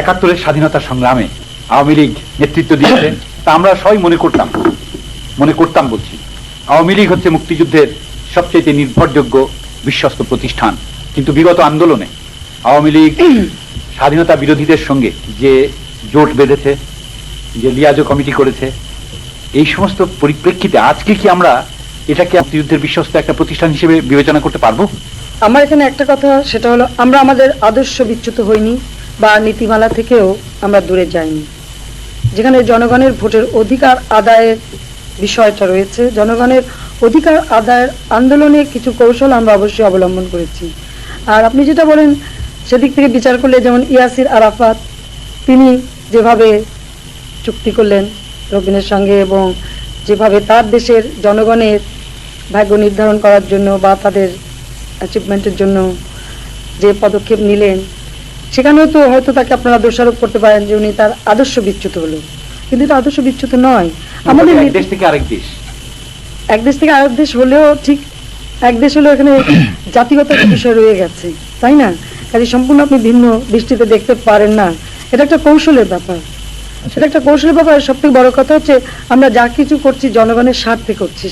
একাত্তরের স্বাধীনতা সংগ্রামে আওয়ামী লীগ নেতৃত্ব দিয়েছে তা আমরা সবাই মনে করতাম মনে করতাম বলছি। আওয়ামী লীগ হচ্ছে মুক্তিযুদ্ধের সবচেয়ে নির্ভরযোগ্য বিশ্বস্ত প্রতিষ্ঠান। কিন্তু বিগত আন্দোলনে আওয়ামী লীগ স্বাধীনতা বিরোধীদের সঙ্গে যে জোট বেঁধেছে, যে লিয়াজো কমিটি করেছে, এই সমস্ত পরিপ্রেক্ষিতে আজকে কি আমরা এটাকে মুক্তিযুদ্ধের বিশ্বস্ত একটা প্রতিষ্ঠান হিসেবে বিবেচনা করতে পারব? আমার এখানে একটা কথা, সেটা হলো আমরা আমাদের আদর্শ বিচ্যুত হইনি। বা নীতিমালা থেকেও আমরা দূরে যাইনি। যেখানে জনগণের ভোটের অধিকার আদায়ের বিষয়টা রয়েছে, জনগণের অধিকার আদায়ের আন্দোলনে কিছু কৌশল আমরা অবশ্যই অবলম্বন করেছি। আর আপনি যেটা বলেন, সেদিক থেকে বিচার করলে যেমন ইয়াসির আরাফাত, তিনি যেভাবে চুক্তি করলেন রবিনের সঙ্গে এবং যেভাবে তার দেশের জনগণের ভাগ্য নির্ধারণ করার জন্য বা তাদের অ্যাচিভমেন্টের জন্য যে পদক্ষেপ নিলেন সেখানেও তো হয়তো তাকে আপনারা দোষারোপ করতে পারেন যে উনি তার আদর্শ বিচ্যুত হলো। কিন্তু এটা আদর্শ বিচ্যুত নয়। আমাদের এক দেশ থেকে আরেক দেশ। এক দেশ থেকে আরেক দেশ হলেও ঠিক এক দেশ হলেও এখানে জাতিগত বিষয় রয়ে গেছে। তাই না? কাজে সম্পূর্ণ আপনি ভিন্ন দৃষ্টিতে দেখতে পারেন না। এটা একটা কৌশলের ব্যাপার। সেটা একটা কৌশলের ব্যাপার। সব থেকে বড় কথা হচ্ছে আমরা যা কিছু করছি জনগণের স্বার্থে করছি।